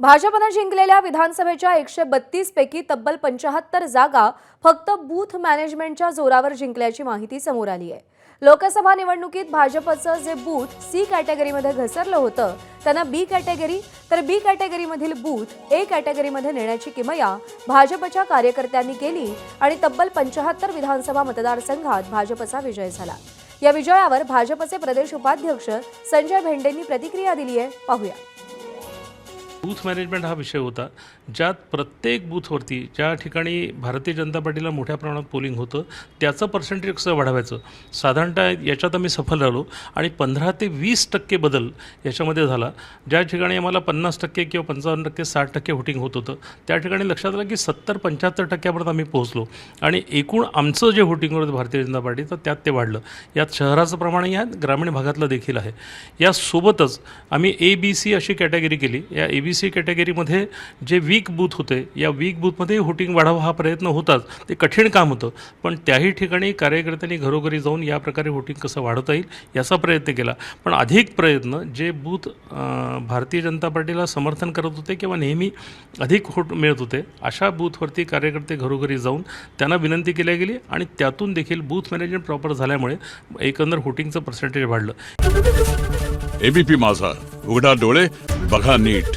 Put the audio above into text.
भाजपनं जिंकलेल्या विधानसभेच्या एकशे बत्तीस पैकी तब्बल पंचाहत्तर जागा फक्त बूथ मॅनेजमेंटच्या जोरावर जिंकल्याची माहिती समोर आली आहे. लोकसभा निवडणुकीत भाजपचं जे बूथ सी कॅटेगरीमध्ये घसरलं होतं त्यांना बी कॅटेगरी तर बी कॅटेगरीमधील बूथ ए कॅटेगरीमध्ये नेण्याची किमया भाजपच्या कार्यकर्त्यांनी केली आणि तब्बल पंचाहत्तर विधानसभा मतदारसंघात भाजपचा विजय झाला. या विजयावर भाजपचे प्रदेश उपाध्यक्ष संजय भेंडेंनी प्रतिक्रिया दिली आहे. पाहूया. बूथ मॅनेजमेंट हा विषय होता ज्यात प्रत्येक बूथवरती ज्या ठिकाणी भारतीय जनता पार्टीला मोठ्या प्रमाणात पोलिंग होतं त्याचं पर्सेंटेज कसं वाढवायचं? साधारणतः याच्यात आम्ही सफल झालो आणि पंधरा ते वीस टक्के बदल याच्यामध्ये झाला. ज्या ठिकाणी आम्हाला पन्नास टक्के किंवा पंचावन्न टक्के साठ टक्के होटिंग होत होतं त्या ठिकाणी लक्षात आलं की सत्तर पंच्याहत्तर टक्क्यापर्यंत आम्ही पोहोचलो. आणि एकूण आमचं जे होटिंग होतं भारतीय जनता पार्टीचं त्यात ते वाढलं. यात शहराचं प्रमाणही आहे ग्रामीण भागातलं देखील आहे. यासोबतच आम्ही ए बी सी अशी कॅटेगरी केली. या ए बी बी सी कॅटेगरीमध्ये जे वीक बूथ होते या वीक बूथमध्ये होटिंग वाढावा हा प्रयत्न होताच. ते कठीण काम होतं. पण त्याही ठिकाणी कार्यकर्त्यांनी घरोघरी जाऊन या प्रकारे होटिंग कसं वाढवता येईल याचा प्रयत्न केला. पण अधिक प्रयत्न जे बूथ भारतीय जनता पार्टीला समर्थन करत होते किंवा नेहमी अधिक होट मिळत होते अशा बूथवरती कार्यकर्ते घरोघरी जाऊन त्यांना विनंती केली गेली आणि त्यातून देखील बूथ मॅनेजमेंट प्रॉपर झाल्यामुळे एकंदर होटिंगचं पर्सेंटेज वाढलं. एबीपी माझा. उघडा डोळे बघा नीट.